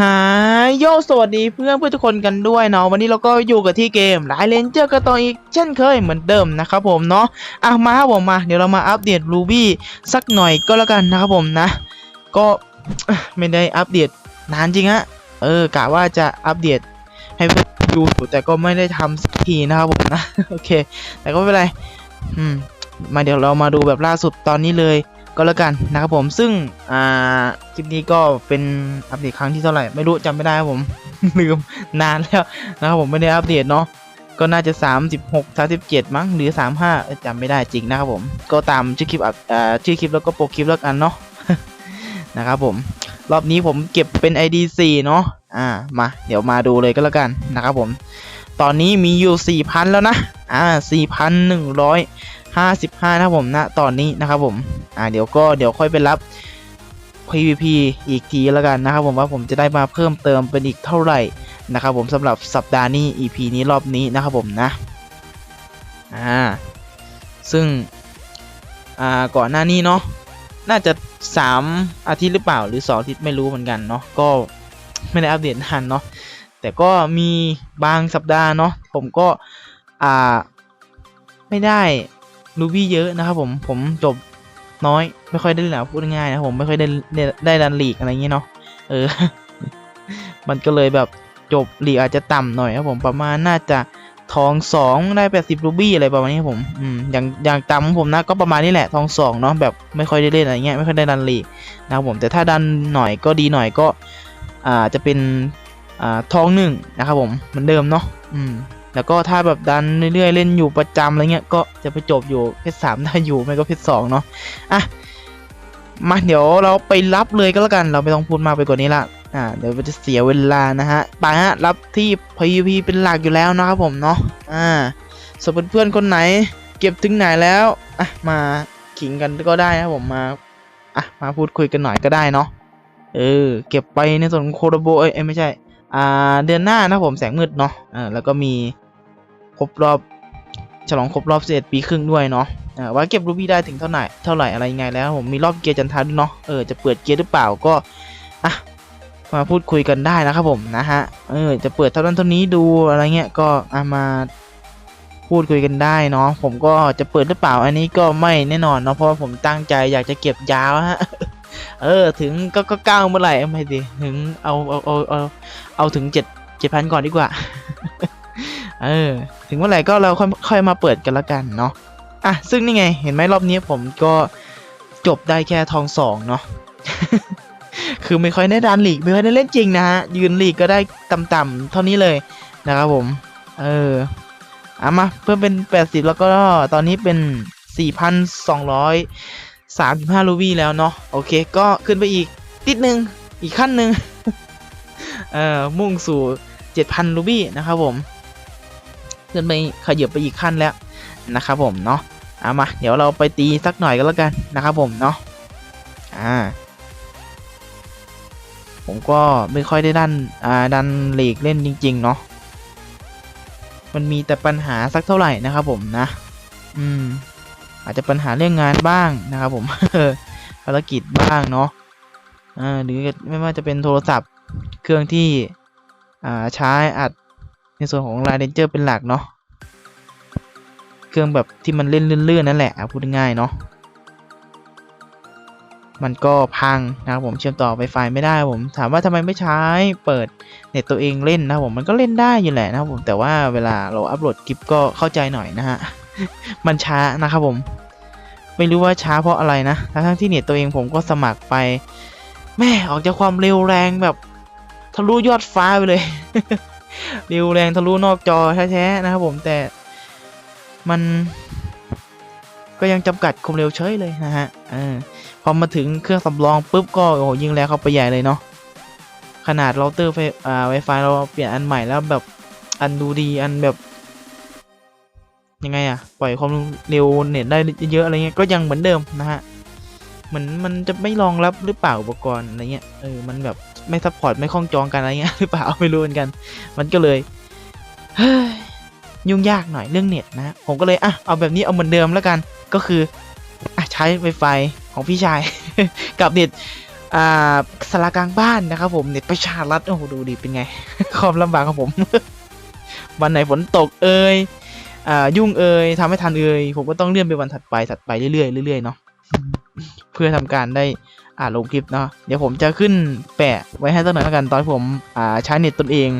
หายโยสวัสดีเพื่อนเพื่อนทุกคนกันด้วยเนาะวันนี้เราก็อยู่กับที่เกมหลายเลนเจอร์กันต่ออีกเช่นเคยเหมือนเดิมนะครับผมเนาะอะมาครับผมมาเดี๋ยวเรามาอัปเดตรูบี้สักหน่อยก็แล้วกันนะครับผมนะ ก็ไม่ได้อัปเดตนานจริงฮะเออกะว่าจะอัปเดตให้เพื่อนดูแต่ก็ไม่ได้ทำสักทีนะครับผมนะโอเค แต่ก็ไม่เป็นไรอืมมาเดี๋ยวเรามาดูแบบล่าสุดตอนนี้เลย ก็แล้วกันนะครับผมซึ่งอ่าคลิปนี้ก็เป็นอัปเดตครั้งที่เท่าไหร่ไม่รู้จำไม่ได้ครับผม ลืมนานแล้วนะครับผมไม่ได้อัปเดตเนาะก็น่าจะ 36 37 มั้งหรือ 35เอ้ยจำไม่ได้จริงนะครับผม ก็ตามชื่อคลิปอัปอ่าชื่อคลิปแล้วก็โปรคลิปแล้วกันเนาะนะครับผมรอบนี้ผมเก็บเป็น ID 4เนาะอ่ามาเดี๋ยวมาดูเลยก็แล้วกันนะครับผม ตอนนี้มีอยู่ 4,000 แล้วนะอ่า4,155 นะครับผมนะตอนนี้นะครับผม อ่าเดี๋ยวก็เดี๋ยวค่อยไปรับ PVP อีกทีแล้วกันนะครับผมว่าผมจะได้มาเพิ่มเติมเป็นอีกเท่าไหร่นะครับผมสำหรับสัปดาห์นี้ EP นี้รอบนี้นะครับผมนะอ่าซึ่งอ่าก่อนหน้านี้เนาะน่าจะ 3 อาทิตย์หรือเปล่าหรือ2อาทิตย์ไม่รู้เหมือนกันเนาะก็ไม่ได้อัปเดตนานเนาะแต่ก็มีบางสัปดาห์เนาะผมก็อ่าไม่ได้รูบี้เยอะนะครับผมผมจบ น้อยไม่ค่อยได้เล่นหนาพูดง่ายนะผมไม่ค่อยได้ได้ดันลีกอะไรอย่างเงี้ยเนาะเออ มันก็เลยแบบจบลีกอาจจะต่ำหน่อยครับผมประมาณน่าจะทองสองได้แปดสิบรูบี้อะไรประมาณนี้ผมอืมอย่างอย่างต่ำของผมนะก็ประมาณนี้แหละทองสองเนาะแบบไม่ค่อยได้เล่นอะไรเงี้ยไม่ค่อยได้ดันลีกนะครับผมแต่ถ้าดันหน่อยก็ดีหน่อยก็อ่าจะเป็นอ่าทองหนึ่งนะครับผมเหมือนเดิมเนาะอืม แล้วก็ถ้าแบบดันเรื่อยๆเล่นอยู่ประจำอะไรเงี้ยก็จะไปจบอยู่เพชรสามได้อยู่ไม่ก็เพชรสองเนาะอะมาเดี๋ยวเราไปรับเลยก็แล้วกัน เราไม่ต้องพูดมากไปกว่านี้ละอ่าเดี๋ยวจะเสียเวลานะฮะไปฮะรับที่ PVP เป็นหลักอยู่แล้วนะครับผมเนาะอ่าสมมติเพื่อนคนไหน เก็บถึงไหนแล้วอะมาขิงกันก็ได้นะผมมาอะมาพูดคุยกันหน่อยก็ได้เนาะเออเก็บไปในส่วนโคโรโบเอ้ยไม่ใช่อ่าเดือนหน้านะผมแสงมืดเนาะอ่าแล้วก็มี ครบรอบฉลองครบรอบ11ปีครึ่งด้วยเนาะว่าเก็บรูบี้ได้ถึงเท่าไหร่เท่าไหร่อะไรยังไงแล้วผมมีรอบเกียร์จันทาด้วยเนาะเออจะเปิดเกียร์หรือเปล่าก็อะมาพูดคุยกันได้นะครับผมนะฮะเออจะเปิดเท่านั้นเท่านี้ดูอะไรเงี้ยก็อะมาพูดคุยกันได้เนาะผมก็จะเปิดหรือเปล่าอันนี้ก็ไม่แน่นอนเนาะเพราะผมตั้งใจอยากจะเก็บยาวฮะเออถึงก็ก็ก้าวเมื่อไหร่ไม่ดิถึงเอาเอาเอาเอาเอาถึงเจ็ดเจ็ดพันก่อนดีกว่า เออ ถึงเมื่อไหร่ก็เราค่อยค่อยมาเปิดกันละกันเนาะอะซึ่งนี่ไง เห็นไหมรอบนี้ผมก็จบได้แค่ทองสองเนาะคือไม่ค่อยได้ดันหลีกไม่ค่อยได้เล่นจริงนะฮะยืนหลีกก็ได้ต่ำๆเท่านี้เลยนะครับผม เออเอามาเพิ่มเป็น 80 แล้วก็ตอนนี้เป็น 4,235รูบี้แล้วเนาะโอเค ก็ขึ้นไปอีกติดนึงอีกขั้นหนึ่งเอ่อมุ่งสู่ 7,000รูบี้นะครับผม ขึ้นไปขยับไปอีกขั้นแล้วนะครับผมเนาะเอามาเดี๋ยวเราไปตีสักหน่อยก็แล้วกันนะครับผมเนาะอ่าผมก็ไม่ค่อยได้ดันอ่าดันเลกเล่นจริง ๆ เนาะมันมีแต่ปัญหาสักเท่าไหร่นะครับผมนะ อืม อาจจะปัญหาเรื่องงานบ้างนะครับผมภารกิจบ้างเนาะอ่าหรือไม่ว่าจะเป็นโทรศัพท์เครื่องที่อ่าใช้อัด ในส่วนของ Line Ranger เป็นหลักเนาะเครื่องแบบที่มันเล่นลื่นๆนั่นแหละพูดง่ายเนาะมันก็พังนะครับผมเชื่อมต่อ Wi-Fi ไม่ได้ผมถามว่าทำไมไม่ใช้เปิดเน็ตตัวเองเล่นนะครับผมมันก็เล่นได้อยู่แหละนะครับผมแต่ว่าเวลาเราอัปโหลดคลิปก็เข้าใจหน่อยนะฮะมันช้านะครับผม ไม่รู้ว่าช้าเพราะอะไรนะทั้งที่เน็ตตัวเองผมก็สมัครไป แม่ออกจากความเร็วแรงแบบทะลุยอดฟ้าไปเลย ร็วแรงทะลุนอกจอแท้ๆนะครับผมแต่มันก็ยังจำกัดความเร็วเฉยเลยนะฮะออพอมาถึงเครื่องสำรองปุ๊บก็โอ้โหยิงแรงเข้าไปใหญ่เลยเนาะขนาดเราเตอร์ไฟอ่า Wi-Fi เราเปลี่ยนอันใหม่แล้วแบบอันดูดีอันแบบ ยังไงอะปล่อยความเร็วเน็ตได้เยอะๆอะไรเงี้ยก็ยังเหมือนเดิมนะฮะเหมือนมันจะไม่รองรับหรือเปล่าอุปกรณ์อะไรเงี้ยเออมันแบบ ไม่ซัพพอร์ตไม่คล้องจองกันอะไรเงี้ยหรือเปล่าไม่รู้เหมือนกัน มันก็เลยเฮ้ยยุ่งยากหน่อยเรื่องเน็ตนะผมก็เลยอะเอาแบบนี้เอาเหมือนเดิมแล้วกันก็คืออะใช้ Wi-Fi ของพี่ชาย กับเน็ตอ่าสารากลางบ้านนะครับผมเน็ตประชารัฐโอ้โหดูดิเป็นไง ความลำบากของผม วันไหนฝนตกเอ่ยอ่ายุ่งเอ่ยทำไม่ทันเอ่ยผมก็ต้องเลื่อนไปวันถัดไปถัดไปเรื่อยๆเรื่อยๆเนาะเพื่อทำการได้ อ่าลงคลิปเนาะเดี๋ยวผมจะขึ้นแปะไว้ให้สักหน่อยแล้วกันตอนผมอ่าใช้เน็ตตนเอง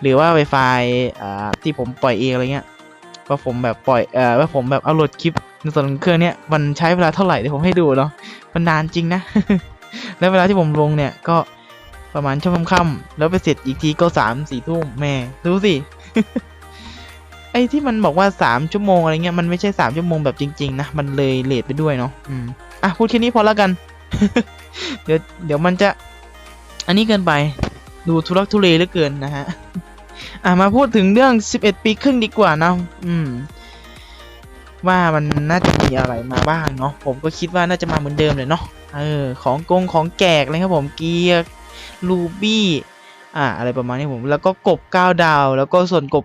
หรือว่า Wi-Fi อ่าที่ผมปล่อยเองอะไรเงี้ยว่าผมแบบปล่อยเอ่อว่าผมแบบอัปโหลดคลิปในส่วนของเครื่องเนี้ยมันใช้เวลาเท่าไหร่เดี๋ยวผมให้ดูเนาะมันนานจริงนะ แล้วเวลาที่ผมลงเนี่ยก็ประมาณช่วงค่ำๆแล้วไปเสร็จอีกทีก็สามสี่ทุ่มแม่ดูสิไอ้ที่มันบอกว่าสามชั่วโมงอะไรเงี้ยมันไม่ใช่สามชั่วโมงแบบจริง ๆ นะ มันเลยเลทไปด้วยเนาะ อืม อะ พูดแค่นี้พอแล้วกัน เดี๋ยวเดี๋ยวมันจะ อันนี้เกินไป ดูทุรักทุเลเหลือเกินนะฮะ อะมาพูดถึงเรื่อง 11 ปีครึ่งดีกว่านะอืม ว่ามันน่าจะมีอะไรมาบ้างเนาะผมก็คิดว่าน่าจะมาเหมือนเดิมเลยเนาะเออ ของกงของแจกเลยครับผมเกียร์ลูบี้อ่าอะไรประมาณนี้ผม แล้วก็กบก้าวดาว แล้วก็ส่วนกบ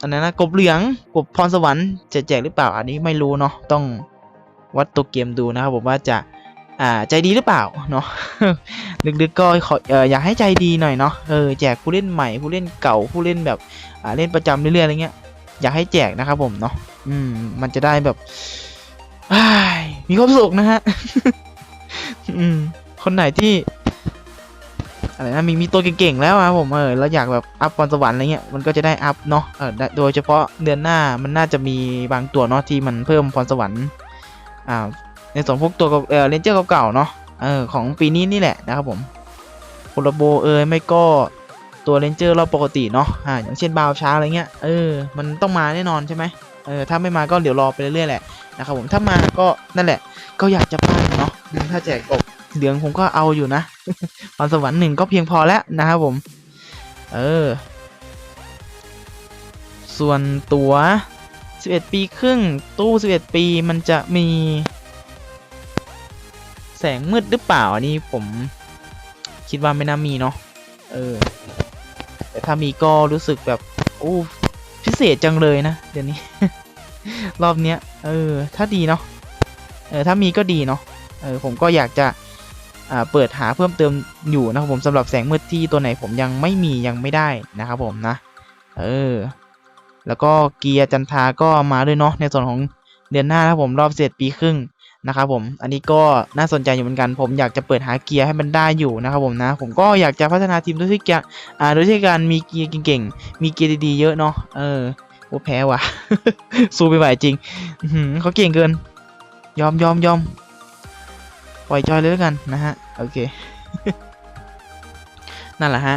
อันนั้นนะกบเหลืองกบพรสวรรค์จะแจกหรือเปล่าอันนี้ไม่รู้เนาะต้องวัดตัวเกมดูนะครับผมว่าจะ อ่าใจดีหรือเปล่าเนาะลึกๆก็ขอเอออยากให้ใจดีหน่อยเนาะเออแจกผู้เล่นใหม่ผู้เล่นเก่าผู้เล่นแบบอ่าเล่นประจำเรื่อยๆอะไรเงี้ยอยากให้แจกนะครับผมเนาะอืม มันจะได้แบบมีความสุขนะฮะอืมคนไหนที่อะไรนะมีมีตัวเก่งๆแล้วอะผมเออแล้วอยากแบบอัพพรสวรรค์อะไรเงี้ยมันก็จะได้อัพเนาะเออโดยเฉพาะเดือนหน้ามันน่าจะมีบางตัวเนาะที่มันเพิ่มพรสวรรค์อ่า ในส่วนพวกตัวเออเรนเจอร์เก่าๆเนาะเออของปีนี้นี่แหละนะครับผมโคลโบเอยไม่ก็ตัวเรนเจอร์รอบปกติเนาะอ่าอย่างเช่นบาวช้าอะไรเงี้ยเออมันต้องมาแน่นอนใช่ไหมเออถ้าไม่มาก็เดี๋ยวรอไปเรื่อยๆแหละนะครับผมถ้ามาก็นั่นแหละ ก็อยากจะปั้นเนาะถ้าแจกกบเหลืองผมก็เอาอยู่นะพรสวรรค์หนึ่งก็เพียงพอแล้วนะครับผม เออ ส่วนตัว 11 ปีครึ่งตู้ 11 ปีมันจะมี สงมืดหรือเปล่าอันนี้ผมคิดว่าไม่น่ามีเนาะเออ แต่ถ้ามีก็รู้สึกแบบโอ้พิเศษจังเลยนะเดี๋ยวนี้ รอบเนี้ย เออ ถ้าดีเนาะเออถ้ามีก็ดีเนาะเออผมก็อยากจะอ่าเปิดหาเพิ่มเติมอยู่นะครับผมสำหรับแสงมืดที่ตัวไหนผมยังไม่มียังไม่ได้นะครับผมนะ เออ แล้วก็เกียร์จันทาก็มาด้วยเนาะในส่วนของเดือนหน้านะครับผมรอบเสร็จปีครึ่ง นะครับผม อันนี้ก็น่าสนใจอยู่เหมือนกัน ผมอยากจะเปิดหาเกียร์ให้มันได้อยู่นะครับผมนะ ผมก็อยากจะพัฒนาทีมด้วยที่เกียร์อ่าด้วยที่การมีเกียร์เก่งๆ มีเกียร์ดีๆเยอะเนาะ เออโอ้แพ้ว่ะ สู้ไปไหวจริงอืเขาเก่งเกิน ยอมยอมยอมปล่อยจอยเลยแล้วกันนะฮะ โอเค นั่นแหละฮะ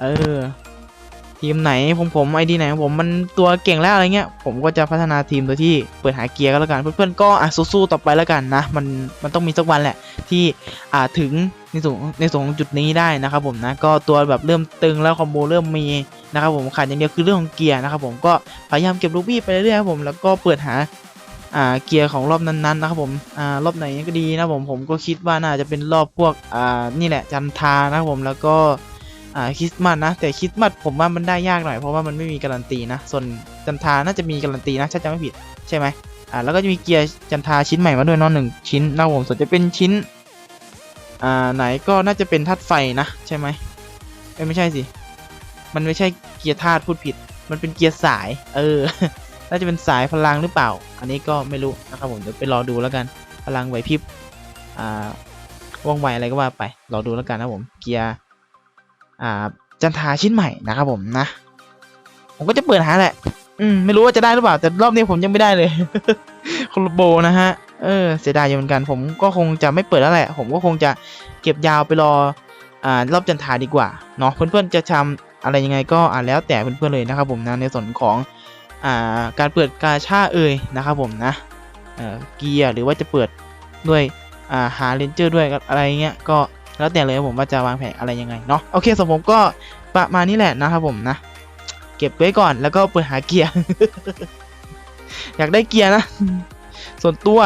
เออ ทีมไหนผมผมไอดีไหนผมมันตัวเก่งแล้วอะไรเงี้ยผมก็จะพัฒนาทีมโดยที่เปิดหาเกียร์ก็แล้วกัน เพื่อนๆก็อะสู้ๆต่อไปแล้วกันนะมันมันต้องมีสักวันแหละที่อ่าถึงในส่วนในส่วนของจุดนี้ได้นะครับผมนะก็ตัวแบบเริ่มตึงแล้วคอมโบเริ่มมีนะครับผมขาดอย่างเดียวคือเรื่องของเกียร์นะครับผมก็พยายามเก็บลูบี้ไปเรื่อยๆครับผมแล้วก็เปิดหาอ่าเกียร์ของรอบนั้นๆนะครับผมอ่ารอบไหนก็ดีนะผมผมก็คิดว่าน่าจะเป็นรอบพวกอ่านี่แหละจันทานะครับผมแล้วก็ อ่าคริสต์มาสนะ แต่คริสต์มาสผมว่ามันได้ยากหน่อยเพราะว่ามันไม่มีการันตีนะ ส่วนจันทาน่าจะมีการันตีนะถ้าจำไม่ผิดใช่ไหมอ่าแล้วก็จะมีเกียร์จันทาชิ้นใหม่มาด้วยเนาะหนึ่งชิ้นนะผมส่วนจะเป็นชิ้นอ่าไหนก็น่าจะเป็นธาตุไฟนะใช่ไหมไม่ใช่สิมันไม่ใช่เกียร์ธาตุพูดผิด มันเป็นเกียร์สาย เออ น่าจะเป็นสายพลังหรือเปล่า อันนี้ก็ไม่รู้นะครับผมเดี๋ยวไปรอดูแล้วกัน พลังไหวพริบ อ่าว่องไวอะไรก็ว่าไป รอดูแล้วกันนะผม เกียร์ จันทาชิ้นใหม่นะครับผมนะ ผมก็จะเปิดหาแหละ อืมไม่รู้ว่าจะได้หรือเปล่า แต่รอบนี้ผมยังไม่ได้เลยคโลโบนะฮะ เออ เสียดายอยู่เหมือนกัน ผมก็คงจะไม่เปิดแล้วแหละ ผมก็คงจะเก็บยาวไปรอ อ่ารอบจันทาดีกว่า เนาะเพื่อนๆจะทำอะไรยังไงก็อ่าแล้วแต่เพื่อนๆเลยนะครับผมนะในส่วนของ อ่า การเปิดกาชาเอ่ยนะครับผมนะ เออเกียร์หรือว่าจะเปิดด้วย อ่า หาเลนเจอร์ด้วยอะไรเงี้ย ก็ แล้วแต่เลยผมว่าจะวางแผนอะไรยังไงเนาะโอเคสำหรับผมก็ประมาณนี้แหละนะครับผมนะ เก็บไว้ก่อนแล้วก็เปิดหาเกียร์ อยากได้เกียร์นะ ส่วนตัว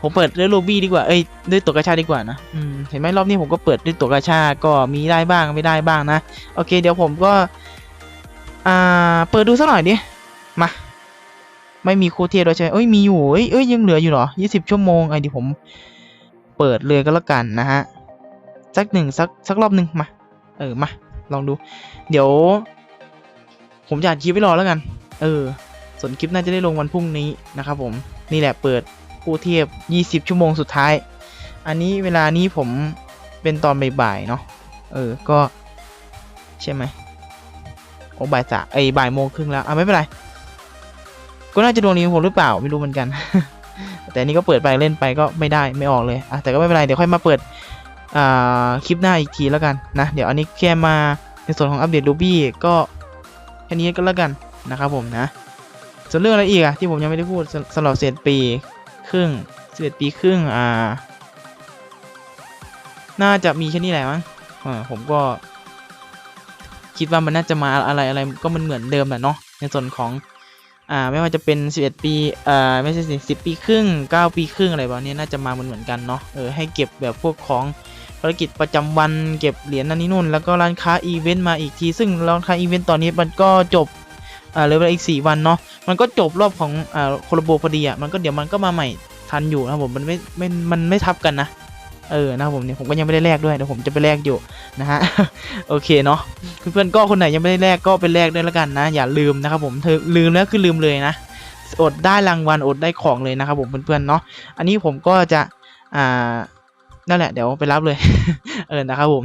ผมเปิดด้วยโลบี้ดีกว่าเอ้ยด้วยตัวกระชาดีกว่านะอืมเห็นไหมรอบนี้ผมก็เปิดด้วยตัวกระชาก็มีได้บ้างไม่ได้บ้างนะโอเค เดี๋ยวผมก็ อ่า เปิดดูสักหน่อยดิมาไม่มีโคเทียด้วยใช่เอ้ยมีอยู่เอ้ยเอ้ยยังเหลืออยู่เหรอยี่สิบชั่วโมงไอ้ดิผมเปิดเลยก็แล้วกันนะฮะ สักหนึ่งสักสักรอบหนึ่งมาเออมาลองดู เดี๋ยว ผมจะอัดคลิปไว้รอแล้วกัน เออ ส่วนคลิปน่าจะได้ลงวันพรุ่งนี้นะครับผมนี่แหละเปิดผู้เทียบ 20 ชั่วโมงสุดท้าย อันนี้เวลานี้ผมเป็นตอนบ่ายๆเนาะเออก็ ใช่ไหมโอ้บ่ายสามไอ้บ่ายโมงครึ่งแล้วอะไม่เป็นไร ก็น่าจะดวงดีของผมหรือเปล่าไม่รู้เหมือนกัน แต่อันนี้ก็เปิดไปเล่นไปก็ไม่ได้ไม่ออกเลยอะแต่ก็ไม่เป็นไรเดี๋ยวค่อยมาเปิด คลิปหน้าอีกทีแล้วกันนะ เดี๋ยวอันนี้แค่มาในส่วนของอัปเดต Ruby ก็แค่นี้ก็แล้วกันนะครับผมนะ ส่วนเรื่องอะไรอีกอะที่ผมยังไม่ได้พูดสำหรับเศษปีครึ่งเศษปีครึ่งอ่า น่าจะมีแค่นี้แหละมั้งผมก็ คิดว่ามันน่าจะมาอะไรอะไรก็มันเหมือนเดิมแหละเนาะในส่วนของอ่าไม่ว่าจะเป็น 11 ปีอ่าไม่ใช่สิ10 ปีครึ่ง 9 ปีครึ่งอะไรแบบนี้น่าจะมาเหมือนเหมือนกันเนาะเออให้เก็บแบบพวกของ ภารกิจประจำวันเก็บเหรียญนั่นนี่นู่น แล้วก็ร้านค้าอีเวนต์มาอีกที ซึ่งร้านค้าอีเวนต์ตอนนี้มันก็จบอ่าเหลือเวลาอีก 4 วันเนาะมันก็จบรอบของอ่าโคลโบพอดีอะมันก็เดี๋ยวมันก็มาใหม่ทันอยู่นะครับผมมันไม่ไม่มันไม่ทับกันนะเออนะครับผมเนี่ยผมก็ยังไม่ได้แลกด้วยเดี๋ยวผมจะไปแลกอยู่นะฮะโอเคเนาะเพื่อนๆก็คนไหนยังไม่ได้แลกก็ไปแลกด้วยแล้วกันนะ อย่าลืมนะครับผมเธอลืมแล้วคือลืมเลยนะอดได้รางวัลอดได้ของเลยนะครับผมเพื่อนๆเนาะอันนี้ผมก็จะอ่า นั่นแหละเดี๋ยวไปรับเลย เออนะครับผม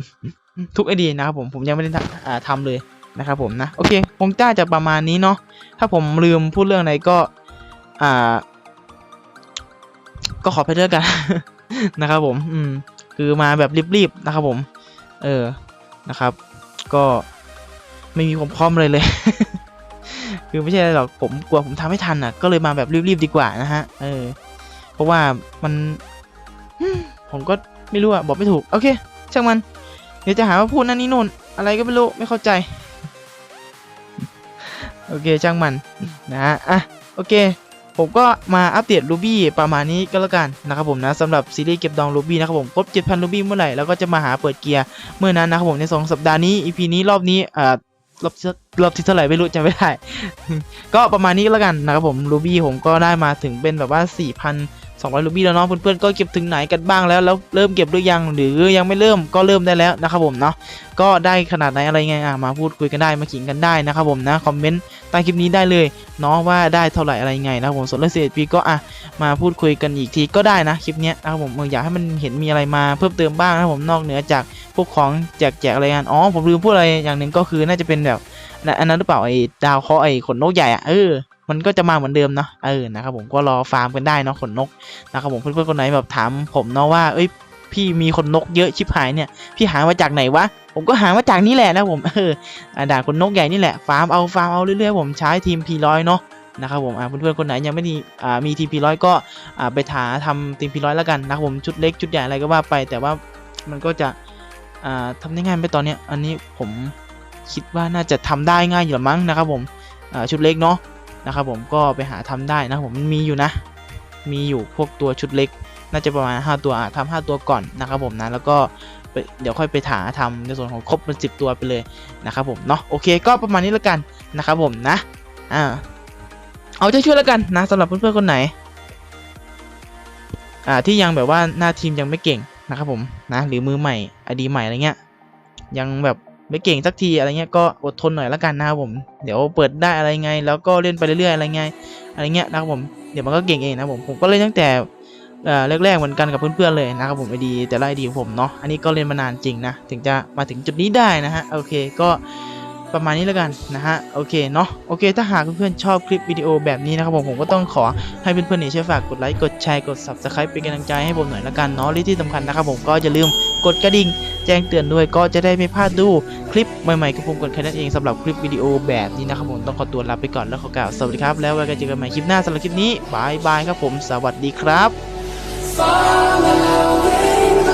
ทุกไอเดียนะครับผมผมยังไม่ได้ทำอ่าทำเลยนะครับผมนะโอเคผมจ้าจะประมาณนี้เนาะถ้าผมลืมพูดเรื่องไหนก็อ่า ก็ขอไปด้วยกันนะครับผมอืมคือมาแบบรีบๆนะครับผม เออนะครับ ก็ไม่มีความพร้อมเลยเลย คือไม่ใช่อะไรหรอกผมกลัวผมทำไม่ทันอะ ก็เลยมาแบบรีบๆดีกว่านะฮะเออ เพราะว่ามันผมก็ ไม่รู้อะบอกไม่ถูก โอเค ช่างมัน เดี๋ยวจะหาว่าพูดนั่นนี่นู่น อะไรก็ไม่รู้ ไม่เข้าใจ โอเค ช่างมัน นะอะ โอเค ผมก็มาอัปเดต Ruby ประมาณนี้ก็แล้วกันนะครับผมนะสำหรับซีรีส์เก็บดอง Ruby นะครับผม ครบ 7,000 Ruby เมื่อไหร่แล้วก็จะมาหาเปิดเกียร์เมื่อนั้นนะครับผมใน 2 สัปดาห์นี้ EP นี้รอบนี้อ่ารอบรอบที่เท่าไหร่ไม่รู้จำไม่ได้ ก็ประมาณนี้แล้วกันนะครับผม Ruby ผมก็ได้มาถึงเป็นแบบว่า 4,200 Ruby แล้วเนาะเพื่อนๆก็เก็บถึงไหนกันบ้างแล้วแล้วเริ่มเก็บหรือยังหรือยังไม่เริ่มก็เริ่มได้แล้วนะครับผมเนาะก็ได้ขนาดไหนอะไรไงอะมาพูดคุยกันได้มาขิงกันได้นะครับผมนะคอมเมนต์ใต้คลิปนี้ได้เลยเนาะว่าได้เท่าไหร่อะไรไงนะครับผมส่วนเรื่องเศษปีก็อะมาพูดคุยกันอีกทีก็ได้นะคลิปเนี้ยนะครับผมเอออยากให้มันเห็นมีอะไรมาเพิ่มเติมบ้างนะครับผมนอกเหนือจากพวกของแจกแจกอะไรกันอ๋อผมลืมพูดอะไรอย่างหนึ่งก็คือน่าจะเป็นแบบอันนั้นหรือเปล่าไอ้ดาวเคราะห์ไอ้ขนนกใหญ่อะเออ มันก็จะมาเหมือนเดิมเนาะเออนะครับผมก็รอฟาร์มกันได้เนาะขนนกนะครับผมเพื่อนๆคนไหนแบบถามผมเนาะว่าเอ้ยพี่มีขนนกเยอะชิบหายเนี่ยพี่หามาจากไหนวะผมก็หามาจากนี่แหละนะผมเออด่าขนนกใหญ่นี่แหละฟาร์มเอาฟาร์มเอาเรื่อยๆผมใช้ทีมพีร้อยเนาะนะครับผมอ่าเพื่อนๆคนไหนยังไม่มีอ่ามีทีพีร้อยก็อ่าไปหาทำทีมพีร้อยแล้วกันนะครับผมชุดเล็กชุดใหญ่อะไรก็ว่าไป แต่ว่ามันก็จะอ่าทำได้ง่ายไปตอนเนี้ยอันนี้ผมคิดว่าน่าจะทำได้ง่ายอยู่ละมั้งนะครับผมอ่าชุดเล็กเนาะ นะครับผมก็ไปหาทำได้นะครับผมมันมีอยู่นะ มีอยู่พวกตัวชุดเล็ก น่าจะประมาณ 5 ตัวทำห้าตัวก่อนนะครับผมนะแล้วก็เดี๋ยวค่อยไปหาทำในส่วนของครบเป็นสิตัวไปเลยนะครับผมเนาะโอเคก็ประมาณนี้แล้วกันนะครับผมนะอ่าเอาใจช่วยแล้วกันนะสำหรับเพื่อนๆคนไหนอ่าที่ยังแบบว่าหน้าทีมยังไม่เก่งนะครับผมนะหรือมือใหม่อดีใหม่อะไรเงี้ยยังแบบ ไม่เก่งสักทีอะไรเงี้ยก็อดทนหน่อยละกันนะครับผม เดี๋ยวเปิดได้อะไรไง แล้วก็เล่นไปเรื่อยๆอะไรไงอะไรเงี้ยนะครับผมเดี๋ยวมันก็เก่งเองนะผมผมก็เล่นตั้งแต่แรกๆเหมือนกันกับเพื่อนๆเลยนะครับผมไอดีแต่ละไอดีของผมเนาะอันนี้ก็เล่นมานานจริงนะถึงจะมาถึงจุดนี้ได้นะฮะโอเคก็ ประมาณนี้แล้วกันนะฮะโอเคเนาะโอเค ถ้าหากเพื่อนๆชอบคลิปวิดีโอแบบนี้นะครับผมผมก็ต้องขอให้เพื่อนๆเนี่ยช่วยฝากกดไลค์กดแชร์กด subscribe เป็นกำลังใจให้ผมหน่อยละกันเนาะและที่สำคัญนะครับผมก็อย่าลืมกดกระดิ่งแจ้งเตือนด้วยก็จะได้ไม่พลาดดูคลิปใหม่ๆกับผมกดแค่นั้นเองสำหรับคลิปวิดีโอแบบนี้นะครับผมต้องขอตัวลาไปก่อนแล้วขอกล่าวสวัสดีครับแล้วไว้กันเจอกันใหม่คลิปหน้าสำหรับคลิปนี้บายบายครับผมสวัสดีครับ Far away